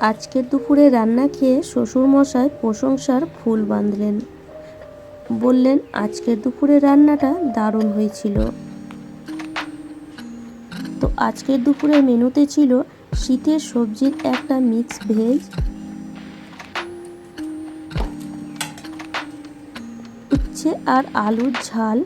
আজকের দুপুরে রান্না খেয়ে শ্বশুরমশাই প্রশংসার ফুল বাঁধলেন। বললেন আজকের দুপুরে রান্নাটা দারুণ হয়েছিল। তো আজকের দুপুরের মেনুতে ছিল শীতের সবজির একটা মিক্স ভেজ, উচ্ছে আর আলুর ঝাল,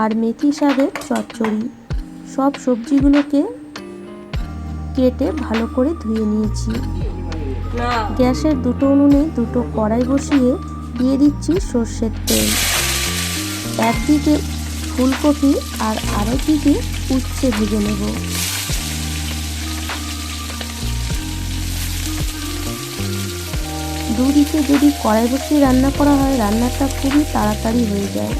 আর মেথি শাকের চচ্চড়ি। সব সবজিগুলোকে কেটে ভালো করে ধুয়ে নিয়েছি। গ্যাসের দুটো উনুনে দুটো কড়াই বসিয়ে দিয়ে দিচ্ছি সর্ষের তেল। একদিকে ফুলকপি আর আরেকদিকে উচ্ছে ভেজে নেব। দুদিকে যদি কড়াই বসিয়ে রান্না করা হয় রান্নাটা খুবই তাড়াতাড়ি হয়ে যায়।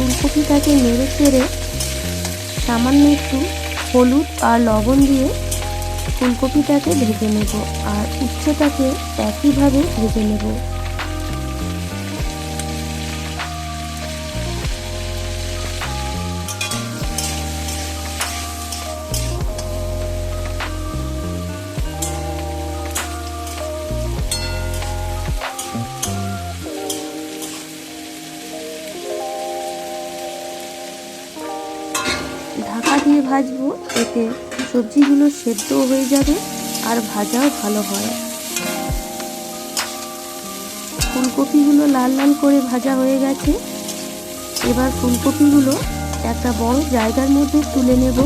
ফুলকপিটাকে নেড়ে চেড়ে সামান্য একটু হলুদ আর লবণ দিয়ে ফুলকপিটাকে ভেজে নেব আর উচ্চটাকে একইভাবে ভেজে নেব। ভাজবো, এতে সবজিগুলো সেদ্ধও হয়ে যাবে আর ভাজাও ভালো হয়। ফুলকপিগুলো লাল লাল করে ভাজা হয়ে গেছে। এবার ফুলকপিগুলো একটা বড় জায়গার মধ্যে তুলে নেব।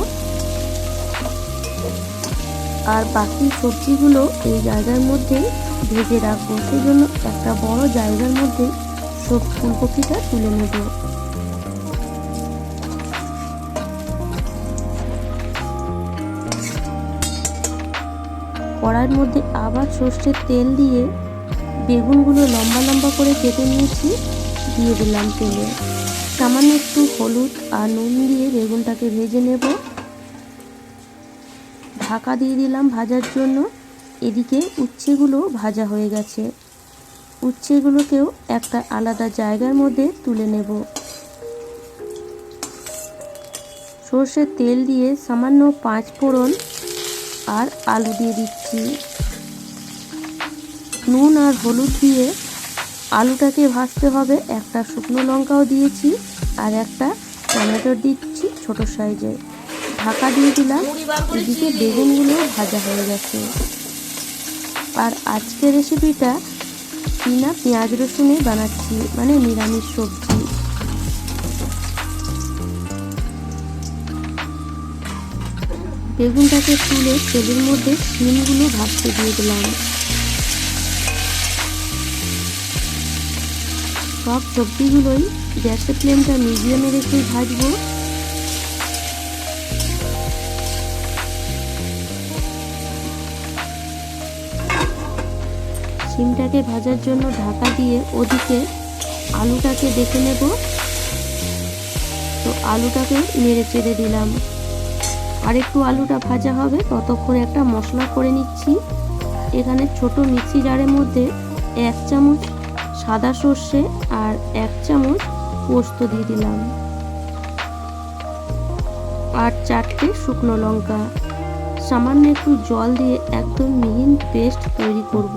আর বাকি সবজিগুলো এই জায়গার মধ্যে ভেজে রাখব। সেই জন্য একটা বড় জায়গার মধ্যে সব ফুলকপিটা তুলে নেব। কড়াইয়ের মধ্যে আবার সর্ষের তেল দিয়ে বেগুনগুলো লম্বা লম্বা করে কেটে নিয়েছি, দিয়ে দিলাম তেলে। সামান্য একটু হলুদ আর নুন দিয়ে বেগুনটাকে ভেজে নেব। ঢাকা দিয়ে দিলাম ভাজার জন্য। এদিকে উচ্ছেগুলো ভাজা হয়ে গেছে। উচ্ছেগুলোকেও একটা আলাদা জায়গার মধ্যে তুলে নেব। সর্ষের তেল দিয়ে সামান্য পাঁচ ফোড়ন আর আলু দিয়ে দিচ্ছি। নুন আর হলুদ দিয়ে আলুটাকে ভাজতে হবে। একটা শুকনো লঙ্কাও দিয়েছি আর একটা টমেটো দিচ্ছি ছোট সাইজে। ঢাকা দিয়ে দিলাম। এদিকে বেগুনগুলো ভাজা হয়ে গেছে। আর আজকের রেসিপিটা কিনা পেঁয়াজ রসুনে বানাচ্ছি মানে নিরামিষ সবজি। বেগুনটাকে তুলে তেলের মধ্যে শিমগুলো ভাজতে দিয়ে দিলাম। সব সবজিগুলোই গ্যাসের ফ্লেমটা মিডিয়ামে রেখে ভাজবো। সিমটাকে ভাজার জন্য ঢাকা দিয়ে ওদিকে আলুটাকে দেখে নেব। তো আলুটাকে নেড়ে চেড়ে দিলাম। আর একটু আলুটা ভাজা হবে, ততক্ষণে একটা মশলা করে নিচ্ছি। এখানে ছোট মিক্সি জারের মধ্যে এক চামচ সাদা সর্ষে আর এক চামচ পোস্ত দিয়ে দিলাম। আর চারটে শুকনো লঙ্কা। সামান্য একটু জল দিয়ে একদম মিহিন পেস্ট তৈরি করব।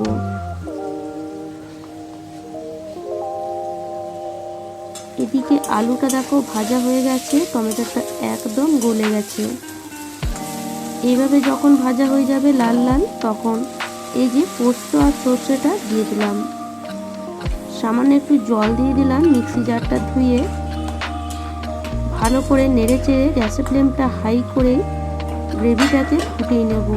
এদিকে আলুটা দেখো ভাজা হয়ে গেছে, টমেটোটা একদম গলে গেছে। এইভাবে যখন ভাজা হয়ে যাবে লাল লাল, তখন এই যে পোস্ত আর সর্ষেটা দিয়ে দিলাম। সামান্য একটু জল দিয়ে দিলাম মিক্সি জারটা ধুয়ে। ভালো করে নেড়ে চেড়ে গ্যাসের ফ্লেমটা হাই করে গ্রেভিটাকে ফুটিয়ে নেব।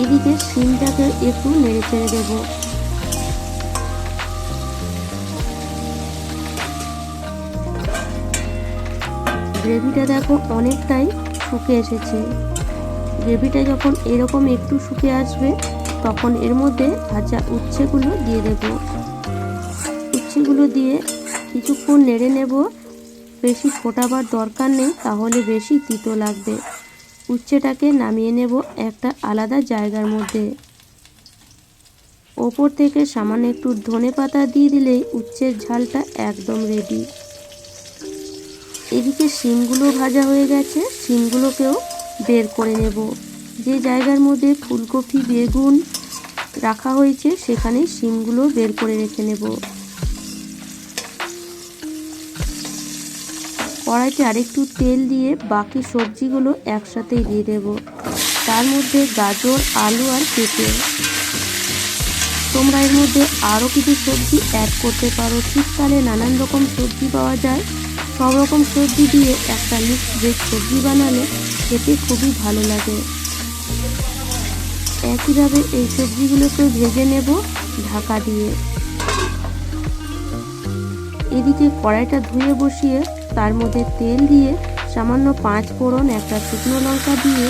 এদিকে সিমটাকে একটু নেড়ে চেড়ে দেবো। গ্রেভিটা দেখো অনেকটাই শুকে এসেছে। গ্রেভিটা যখন এরকম একটু শুকে আসবে, তখন এর মধ্যে ভাজা উচ্ছেগুলো দিয়ে দেব। উচ্ছেগুলো দিয়ে কিছুক্ষণ নেড়ে নেব। বেশি ফোটাবার দরকার নেই, তাহলে বেশি তিতো লাগবে। উচ্ছেটাকে নামিয়ে নেব একটা আলাদা জায়গার মধ্যে। ওপর থেকে সামান্য একটু ধনে পাতা দিয়ে দিলেই উচ্ছের ঝালটা একদম রেডি এদিকে শিমগুলো ভাজা হয়ে গেছে, শিমগুলোকেও বের করে নেব। যে জায়গার মধ্যে ফুলকপি, বেগুন রাখা হয়েছে সেখানে শিমগুলো বের করে রেখে নেব। কড়াইতে আরেকটু তেল দিয়ে বাকি সবজিগুলো একসাথেই দিয়ে দেব। তার মধ্যে গাজর, আলু আর পেঁপে। তোমরা এর মধ্যে আরও কিছু সবজি অ্যাড করতে পারো। শীতকালে নানান রকম সবজি পাওয়া যায়। সব রকম সবজি দিয়ে একটা মিক্স ভেজ সবজি বানালে খেতে খুবই ভালো লাগে। একইভাবে এই সবজিগুলোকে ভেজে নেব ঢাকা দিয়ে। এদিকে কড়াইটা ধুয়ে বসিয়ে তার মধ্যে তেল দিয়ে সামান্য পাঁচ ফোড়ন, একটা শুকনো লঙ্কা দিয়ে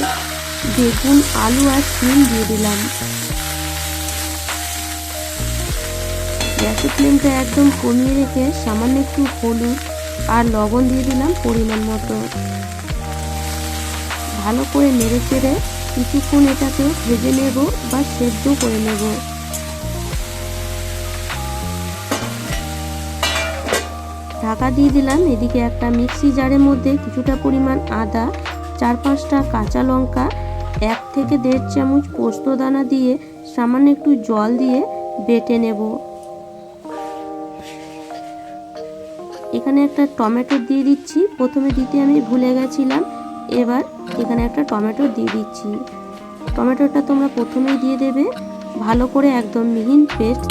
বেগুন, আলু আর শিম দিয়ে দিলাম। গ্যাসের ফ্লেমটা একদম কমিয়ে রেখে সামান্য একটু হলুদ আর লবণ দিয়ে দিলাম পরিমাণ মতো। ভালো করে নেড়ে চেড়ে কিছুক্ষণ এটাকে ভেজে নেব বা সেদ্ধ করে নেব। ঢাকা দিয়ে দিলাম এদিকে একটা মিক্সি জারের মধ্যে কিছুটা পরিমাণ আদা, চার পাঁচটা কাঁচা লঙ্কা, এক থেকে দেড় চামচ পোস্ত দানা দিয়ে সামান্য একটু জল দিয়ে বেটে নেব। এখানে একটা টমেটো দিয়ে দিচ্ছি। প্রথমে দিতে আমি ভুলে গেছিলাম। এবার এখানে একটা টমেটো দিয়ে দিচ্ছি। টমেটোটা তোমরা প্রথমেই দিয়ে দেবে। ভালো করে একদম মিহিন পেস্ট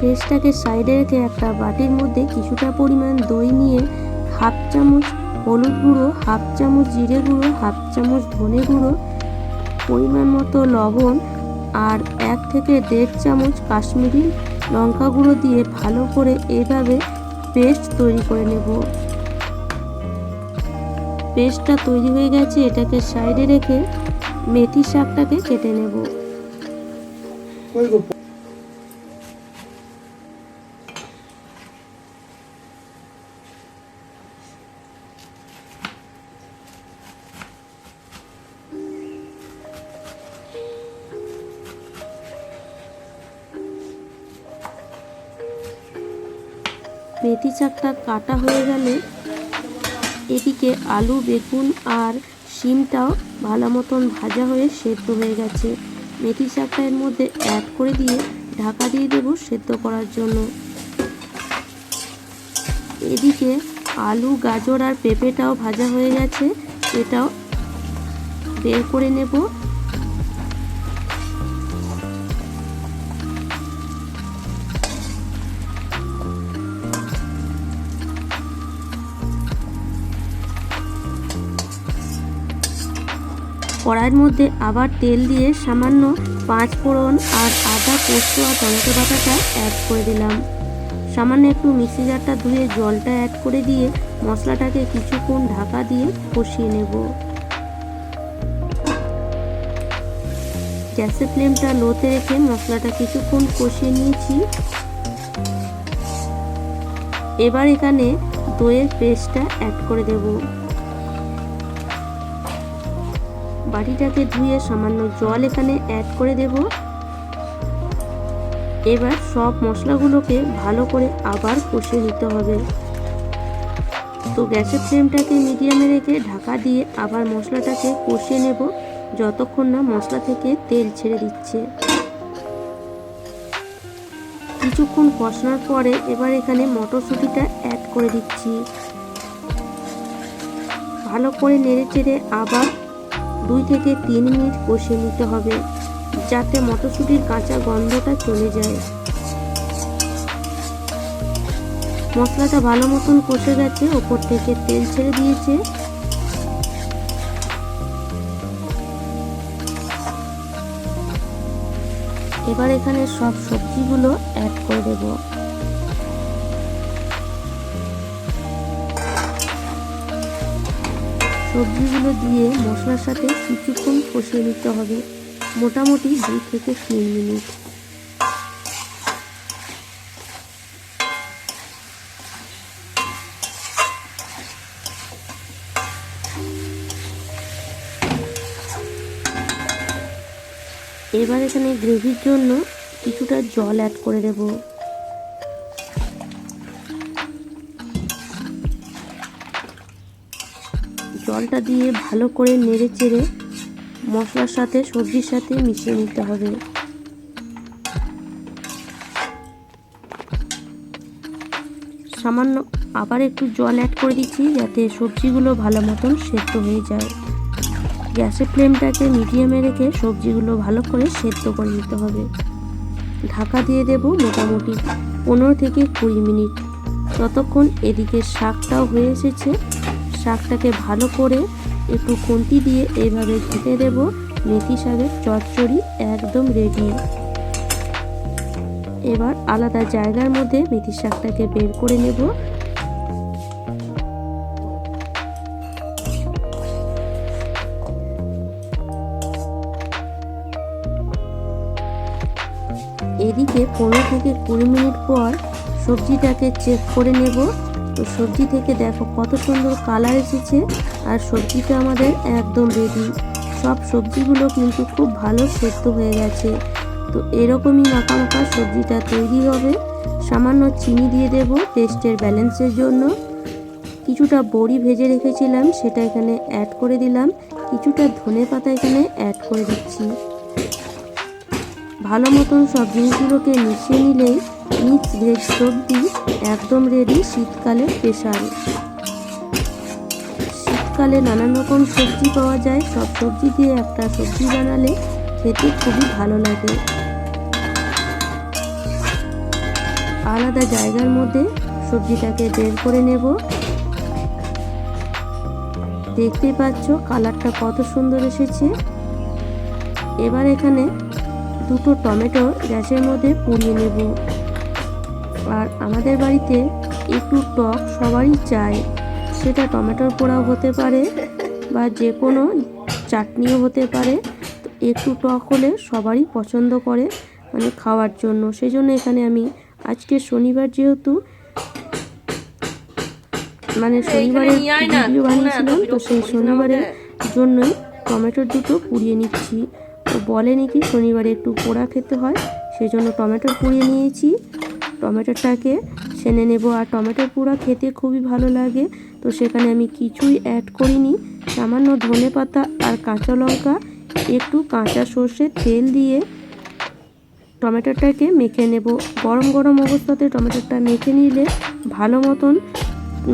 পেস্টটাকে সাইডে রেখে একটা বাটির মধ্যে কিছুটা পরিমাণ দই নিয়ে হাফ চামচ হলুদ গুঁড়ো, হাফ চামচ জিরে গুঁড়ো, হাফ চামচ ধনে গুঁড়ো, পরিমাণ মতো লবণ আর এক থেকে দেড় চামচ কাশ্মীরি লঙ্কা গুঁড়ো দিয়ে ভালো করে এভাবে পেস্ট তৈরি করে নেব। পেস্টটা তৈরি হয়ে গেছে, এটাকে সাইডে রেখে মেথি শাকটাকে কেটে নেব। মেথি শাকটা কাটা হয়ে গেলে এদিকে আলু, বেগুন আর শিমটাও ভালো মতন ভাজা হয়ে সেদ্ধ হয়ে গেছে। মেথি শাকটা এর মধ্যে অ্যাড করে দিয়ে ঢাকা দিয়ে দেবো সেদ্ধ করার জন্য। এদিকে আলু, গাজর আর পেঁপেটাও ভাজা হয়ে গেছে। এটাও বের করে নেব। কড়াইয়ের মধ্যে আবার তেল দিয়ে সামান্য পাঁচ ফোড়ন আর আদা, পোস্ত আর টমেটো বাটাটা অ্যাড করে দিলাম। সামান্য একটু মিক্সি জারটা ধুয়ে জলটা অ্যাড করে দিয়ে মশলাটাকে কিছুক্ষণ ঢাকা দিয়ে কষিয়ে নেব। গ্যাসের ফ্লেমটা লোতে রেখে মশলাটা কিছুক্ষণ কষিয়ে নিয়েছি। এবার এখানে দইয়ের পেস্টটা অ্যাড করে দেবো। বাটিটাকে ধুয়ে সামান্য জল এখানে অ্যাড করে দেব। এবার সব মশলাগুলোকে ভালো করে আবার কষিয়ে নিতে হবে। তো গ্যাসের ফ্লেমটাকে মিডিয়ামে রেখে ঢাকা দিয়ে আবার মশলাটাকে কষিয়ে নেব, যতক্ষণ না মশলা থেকে তেল ছেড়ে দিচ্ছে। কিছুক্ষণ কষানোর পরে এবার এখানে মটরশুঁটিটা অ্যাড করে দিচ্ছি। ভালো করে নেড়ে চেড়ে আবার দুই থেকে তিন মিনিট কষে নিতে হবে, যাতে মটরশুঁটির কাঁচা গন্ধটা চলে যায়। মশলাটা ভালো মতন কষে গেছে, ওপর থেকে তেল ছেড়ে দিয়েছে। এবার এখানে সব সবজিগুলো অ্যাড করে দেবো। সবজিগুলো দিয়ে মশলার সাথে কিছুক্ষণ কষিয়ে নিতে হবে। মোটামুটি দুই থেকে তিন মিনিট। এবার এখানে গ্রেভির জন্য কিছুটা জল অ্যাড করে দেব। জলটা দিয়ে ভালো করে নেড়ে চেড়ে মশলার সাথে সবজির সাথে মিশিয়ে নিতে হবে। সামান্য আবার একটু জল অ্যাড করে দিচ্ছি যাতে সবজিগুলো ভালো মতন সেদ্ধ হয়ে যায়। গ্যাসের ফ্লেমটাকে মিডিয়ামে রেখে সবজিগুলো ভালো করে সেদ্ধ করে নিতে হবে। ঢাকা দিয়ে দেব মোটামুটি পনেরো থেকে কুড়ি মিনিট। ততক্ষণ এদিকে শাকটাও হয়ে এসেছে শাকটাকে ভালো করে একটু খুন্তি দিয়ে এইভাবে ঘেটে দেব। মেথি শাকের চচ্চড়ি একদম রেডি এবার আলাদা জায়গার মধ্যে মেথি শাকটাকে বের করে নেব। এদিকে পনেরো থেকে কুড়ি মিনিট পর সবজিটাকে চেক করে নেব। সবজি থেকে দেখো কত সুন্দর কালার এসেছে। আর সবজিটা আমাদের একদম রেডি সব সবজিগুলো কিন্তু খুব ভালো সেদ্ধ হয়ে গেছে। তো এরকমই মাখা মাখা সবজিটা তৈরি হবে। সামান্য চিনি দিয়ে দেব টেস্টের ব্যালেন্সের জন্য। কিছুটা বড়ি ভেজে রেখেছিলাম, সেটা এখানে অ্যাড করে দিলাম। কিছুটা ধনে পাতা এখানে অ্যাড করে দিচ্ছি। ভালো মতন সব জিনিসগুলোকে মিশিয়ে নিলেই মিক্স ভেজ সবজি, একদম রেডি শীতকালে স্পেশাল শীতকালে নানান রকম সবজি পাওয়া যায়। সব সবজি দিয়ে একটা সবজি বানালে খেতে খুবই ভালো লাগে। আলাদা জায়গার মধ্যে সবজিটাকে বের করে নেব। দেখতে পাচ্ছ কালারটা কত সুন্দর এসেছে। এবার এখানে দুটো টমেটো গ্যাসের মধ্যে পুড়িয়ে নেব। আর আমাদের বাড়িতে একটু টক সবারই চায় সেটা টমেটোর পোড়াও হতে পারে বা যে কোনো চাটনিও হতে পারে। তো একটু টক হলে সবারই পছন্দ করে মানে খাওয়ার জন্য। সেই জন্য এখানে আমি আজকে শনিবার যেহেতু মানে শনিবারে ভিডিও বানিয়েছিলাম তো সেই শনিবারের জন্যই টমেটোর দুটো পুড়িয়ে নিচ্ছি। তো বলেনি কি শনিবারে একটু পোড়া খেতে হয় সেই জন্য টমেটো পুড়িয়ে নিয়েছি। টমেটোটাকে ছেনে নেব। আর টমেটো পোড়া খেতে খুবই ভালো লাগে। তো সেখানে আমি কিছুই অ্যাড করিনি। সামান্য ধনে পাতা আর কাঁচা লঙ্কা, একটু কাঁচা সর্ষে তেল দিয়ে টমেটোটাকে মেখে নেব। গরম গরম অবস্থাতে টমেটোটা মেখে নিলে ভালো মতন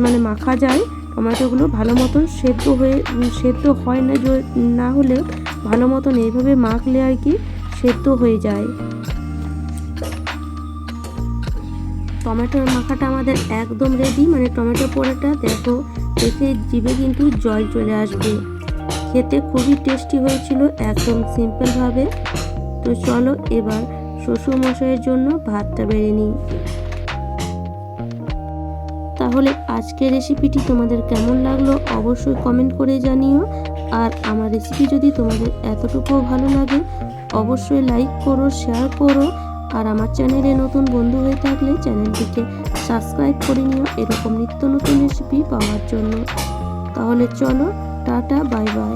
মানে মাখা যায়। টমেটোগুলো ভালো মতন সেদ্ধ হয়ে, সেদ্ধ হয় না না হলেও ভালো মতন এইভাবে মাখলে আর কি সেদ্ধ হয়ে যায়। টমেটোর মাখাটা আমাদের একদম রেডি মানে টমেটো পোড়াটা দেখো, দেখে জিভে কিন্তু জল চলে আসবে। খেতে খুবই টেস্টি হয়েছিল, একদম সিম্পলভাবে তো চলো এবার শ্বশুর মশাইয়ের জন্য ভাতটা বেড়ে নিই। তাহলে আজকের রেসিপিটি তোমাদের কেমন লাগল অবশ্যই কমেন্ট করে জানিও। আর আমার রেসিপি যদি তোমাদের এতটুকুও ভালো লাগে, অবশ্যই লাইক করো শেয়ার করো। আর আমার চ্যানেলে নতুন বন্ধু হয়ে থাকলে চ্যানেলটিকে সাবস্ক্রাইব করে নিও। এরকম নিত্য নতুন রেসিপি পাওয়ার জন্য। তাহলে চলো, টাটা, বাই বাই।